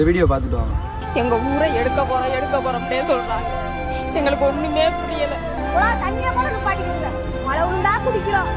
இந்த வீடியோ பார்த்துட்டு வாங்க. எங்க ஊரை எடுக்க போறோம் எடுக்க போறோம்னே சொல்றாங்க. எங்களுக்கு ஒண்ணுமே புரியல. தண்ணியை கூட நிப்பாட்டிக்கிறோம் மழை உண்டா குடிக்கிறோம்.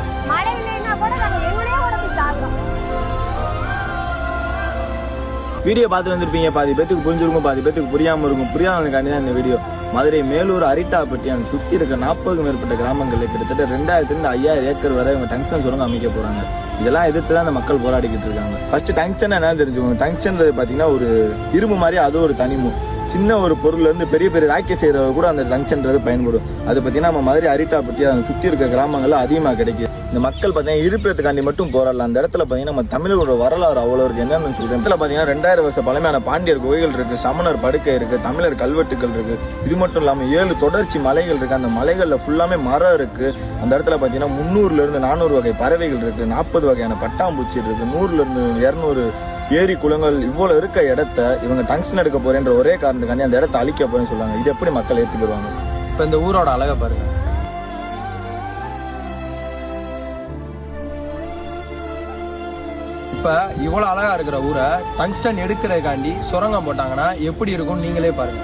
வீடியோ பார்த்து வந்திருப்பீங்க. பாதி பேத்துக்கு புரிஞ்சிருக்கும் பாதி பேத்துக்கு புரியாமல் இருக்கும். புரியாதவனுக்காண்டி தான் இந்த வீடியோ மதுரை மேலூர் அரிட்டாப்பட்டி அந்த சுற்றி இருக்க நாற்பதுக்கும் மேற்பட்ட கிராமங்களில் கிட்டத்தட்ட ரெண்டாயிரத்துலேருந்து ஐயாயிரம் ஏக்கர் வரை இவங்க டங்ஷன் சுரங்கம் அமைக்க போகிறாங்க இதெல்லாம் எதிர்த்து தான் அந்த மக்கள் போராடிக்கிட்டு இருக்காங்க. ஃபர்ஸ்ட் டங்ஷன் என்ன தெரிஞ்சுக்கோங்க. டங்ஷன்றது பார்த்தீங்கன்னா ஒரு இரும்பு மாதிரி அது ஒரு தனிமு சின்ன ஒரு பொருள்லேருந்து பெரிய பெரிய ராக்கெட் செய்கிறவங்க கூட அந்த டங்ஸ்டன்றது பயன்படும். அது பார்த்தீங்கன்னா நம்ம மதுரை அரிட்டாப்பட்டி அதை சுற்றி இருக்க கிராமங்கள்ல அதிகமாக கிடைக்குது. இந்த மக்கள் பார்த்தீங்கன்னா இருப்பிடத்துக்காண்டி மட்டும் போராடலாம். அந்த இடத்துல பார்த்தீங்கன்னா நம்ம தமிழரோட வரலாறு அவ்வளோ இருக்குது என்னன்னு சொல்கிறேன் இடத்துல பார்த்தீங்கன்னா ரெண்டாயிரம் வருஷம் பழமையான பாண்டியர் கோயில்கள் இருக்குது சமணர் படுக்கை இருக்குது தமிழர் கல்வெட்டுகள் இருக்குது இது மட்டும் இல்லாமல் ஏழு தொடர்ச்சி மலைகள் இருக்குது அந்த மலைகளில் ஃபுல்லாமே மரம் இருக்குது அந்த இடத்துல பார்த்தீங்கன்னா முந்நூறுலேருந்து நானூறு வகை பறவைகள் இருக்குது நாற்பது வகையான பட்டாம்பூச்சி இருக்குது நூறுலேருந்து இரநூறு ஏரி குளங்கள் இவ்வளோ இருக்க இடத்த இவங்க டங்ஷன் எடுக்க போறேன்ற ஒரே காரணத்துக்காண்டி அந்த இடத்த அழிக்க போறேன்னு சொல்லுவாங்க இது எப்படி மக்கள் ஏற்றுக்குருவாங்க இப்போ இந்த ஊரோட அழகை பாருங்க. இப்போ இவ்வளோ அழகா இருக்கிற ஊரை டங்ஸ்டன் எடுக்கிறதுக்காண்டி சுரங்கம் போட்டாங்கன்னா எப்படி இருக்கும் நீங்களே பாருங்க.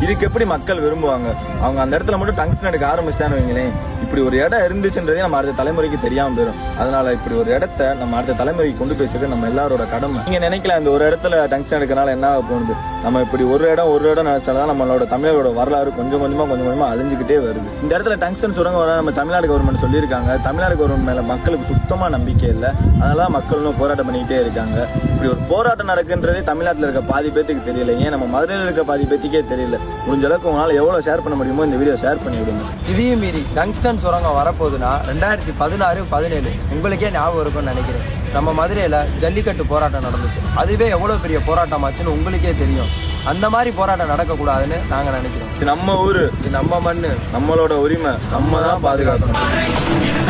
இதுக்கு எப்படி மக்கள் விரும்புவாங்க? அவங்க அந்த இடத்துல மட்டும் டங்ஸ்டன் எடுக்க ஆரம்பிச்சிட்டான்னு வைங்களேன். இப்படி ஒரு இடம் இருந்துச்சுன்றதே நம்ம அடுத்த தலைமுறைக்கு தெரியாம போயிடும் அதனால இப்படி ஒரு இடத்த நம்ம அடுத்த தலைமுறைக்கு கொண்டு போய் சேர்க்க நம்ம எல்லாரோட கடமை. நீங்க நினைக்கல இந்த ஒரு இடத்துல டங்ஸ்டன் எடுக்கனால என்ன ஆக போகுது? நம்ம இப்படி ஒரு இடம் ஒரு இடம் நினைச்சாதான் நம்மளோட தமிழரோட வரலாறு கொஞ்சம் கொஞ்சமாக கொஞ்சம் கொஞ்சமாக அழிஞ்சுக்கிட்டே வருது. இந்த இடத்துல டங்ஸ்டன் சுரங்க வர நம்ம தமிழ்நாடு கவர்மெண்ட் சொல்லியிருக்காங்க. தமிழ்நாடு கவர்மெண்ட் மேலே மக்களுக்கு சுத்தமாக நம்பிக்கை இல்லை. அதனால தான் மக்கள் இன்னும் போராட்டம் பண்ணிக்கிட்டே இருக்காங்க. இப்படி ஒரு போராட்டம் நடக்குன்றதே தமிழ்நாட்டில் இருக்க பாதி பேத்துக்கு தெரியல. ஏன் நம்ம மதுரையில் இருக்க பாதி பேத்துக்கே தெரியல. முடிஞ்ச அளவுக்கு உங்களால் எவ்வளோ ஷேர் பண்ண முடியுமோ இந்த வீடியோ ஷேர் பண்ணி விடுங்க இதையும் மீறி டங்ஸ்டன் சுரங்கம் வரப்போகுதுன்னா ரெண்டாயிரத்தி பதினாறு பதினேழு உங்களுக்கே ஞாபகம் இருக்கும்னு நினைக்கிறேன். நம்ம மதுரையில் ஜல்லிக்கட்டு போராட்டம் நடந்துச்சு. அதுவே எவ்வளோ பெரிய போராட்டமாச்சுன்னு உங்களுக்கே தெரியும். அந்த மாதிரி போராட்டம் நடக்கக்கூடாதுன்னு நாங்கள் நினைக்கிறோம். இது நம்ம ஊரு. இது நம்ம மண்ணு. நம்மளோட உரிமை. நம்ம தான் பாதுகாக்கணும்.